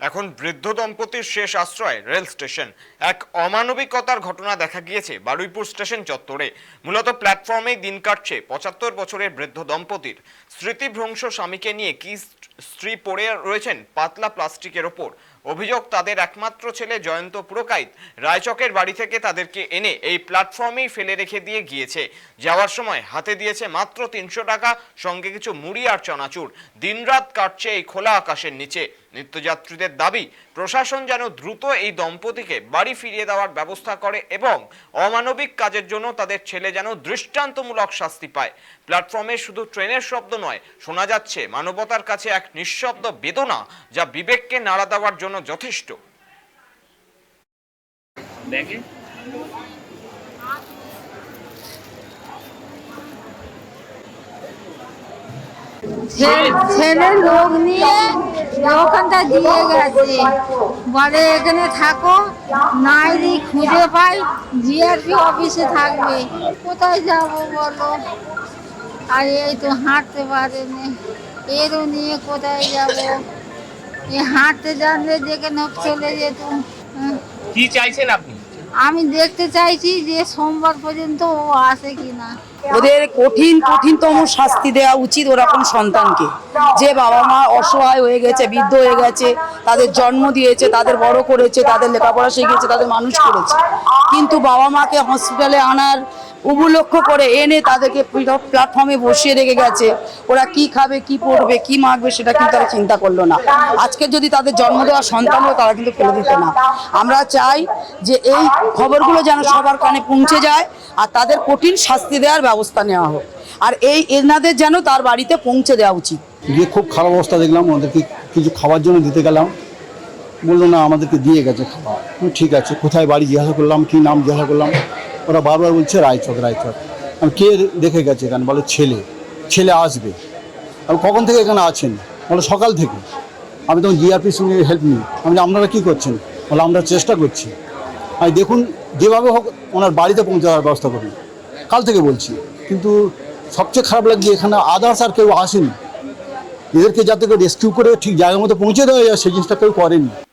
এখন বৃদ্ধ দম্পতির শেষ আশ্রয়, রেল স্টেশন। এক অমানবিকতার ঘটনা দেখা গিয়েছে বারুইপুর স্টেশন চত্বরে। মূলত প্ল্যাটফর্মেই দিন কাটছে পঁচাত্তর বছরের বৃদ্ধ দম্পতির। স্মৃতিভ্রংশ স্বামীকে নিয়ে কি স্ত্রী পড়ে রয়েছেন পাতলা প্লাস্টিকের ওপর। অভিযোগ, তাদের একমাত্র ছেলে জয়ন্ত পুরকাইত রায়চকের বাড়ি থেকে তাদেরকে এনে এই প্ল্যাটফর্মেই ফেলে রেখে দিয়ে গিয়েছে। যাওয়ার সময় হাতে দিয়েছে মাত্র তিনশো টাকা, সঙ্গে কিছু মুড়ি আর চনাচুর। দিনরাত কাটছে এই খোলা আকাশের নিচে। নিত্যযাত্রীদের দাবি, প্রশাসন যেন দ্রুত এই দম্পতিকে বাড়ি ফিরিয়ে দেওয়ার ব্যবস্থা করে এবং অমানবিক কাজের জন্য তাদের ছেলে যেন দৃষ্টান্তমূলক শাস্তি পায়। প্ল্যাটফর্মে শুধু ট্রেনের শব্দ নয়, শোনা যাচ্ছে মানবতার কাছে এক নিঃশব্দ বেদনা, যা বিবেককে নাড়া দেওয়ার জন্য যথেষ্ট। ছেলে লোক নিয়ে ওখানটা দিয়ে গেছে। বলে এখানে থাকো নাইলে খুঁজে পাই জিআরপি অফিসে থাকবে। কোথায় যাব বলো? আর এই তো হাঁটতে পারেনি। এরও নিয়ে কোথায় যাব? হাঁটতে জানলে যেখানে চলে যেত। কি চাইছেন আপনি? আমি দেখতে চাইছি যে সোমবার পর্যন্ত ও আসে কিনা। ওদের কঠিন কঠিনতম শাস্তি দেওয়া উচিত ওরকম সন্তানকে। যে বাবা মা অসহায় হয়ে গেছে বৃদ্ধ হয়ে গেছে তাদের জন্ম দিয়েছে তাদের বড় করেছে তাদের লেখাপড়া শিখিয়েছে তাদের মানুষ করেছে। কিন্তু বাবা মাকে হসপিটালে আনার উপলক্ষ করে এনে তাদেরকে প্ল্যাটফর্মে বসিয়ে রেখে গেছে। ওরা কি খাবে, কি পড়বে, কি মাখবে সেটা কিন্তু তারা চিন্তা করল না। আজকে যদি তাদের জন্ম দেওয়া সন্তান হয় তারা কিন্তু ফেলে দিত না। আমরা চাই যে এই খবরগুলো যেন সবার কানে পৌঁছে যায় আর তাদের কঠিন শাস্তি দেওয়ার ব্যবস্থা নেওয়া হোক। আর এই এনাদের যেন তার বাড়িতে পৌঁছে দেওয়া উচিত। গিয়ে খুব খারাপ অবস্থা দেখলাম, ওদেরকে কিছু খাওয়ার জন্য দিতে গেলাম। বলল, না, আমাদেরকে দিয়ে গেছে খাবার। ঠিক আছে, কোথায় বাড়ি জিজ্ঞাসা করলাম, কি নাম জিজ্ঞাসা করলাম? ওরা বারবার বলছে রায়চক রায়চক আমি কে দেখে গেছে এখানে? বলে ছেলে। ছেলে আসবে। আমি কখন থেকে এখানে আছেন? বলে সকাল থেকে। আমি তখন জিআরপির সঙ্গে হেল্প নিই। আমি আপনারা কী করছেন? বলে, আমরা চেষ্টা করছি। আমি দেখুন, যেভাবে হোক ওনার বাড়িতে পৌঁছে দেওয়ার ব্যবস্থা করুন। কাল থেকে বলছি। কিন্তু সবচেয়ে খারাপ লাগছে, এখানে আদার্স আর কেউ আসেনি। এদেরকে যাতে করে রেস্কিউ করে ঠিক জায়গার মতো পৌঁছে দেওয়া যায়, সেই জিনিসটা কেউ করেনি।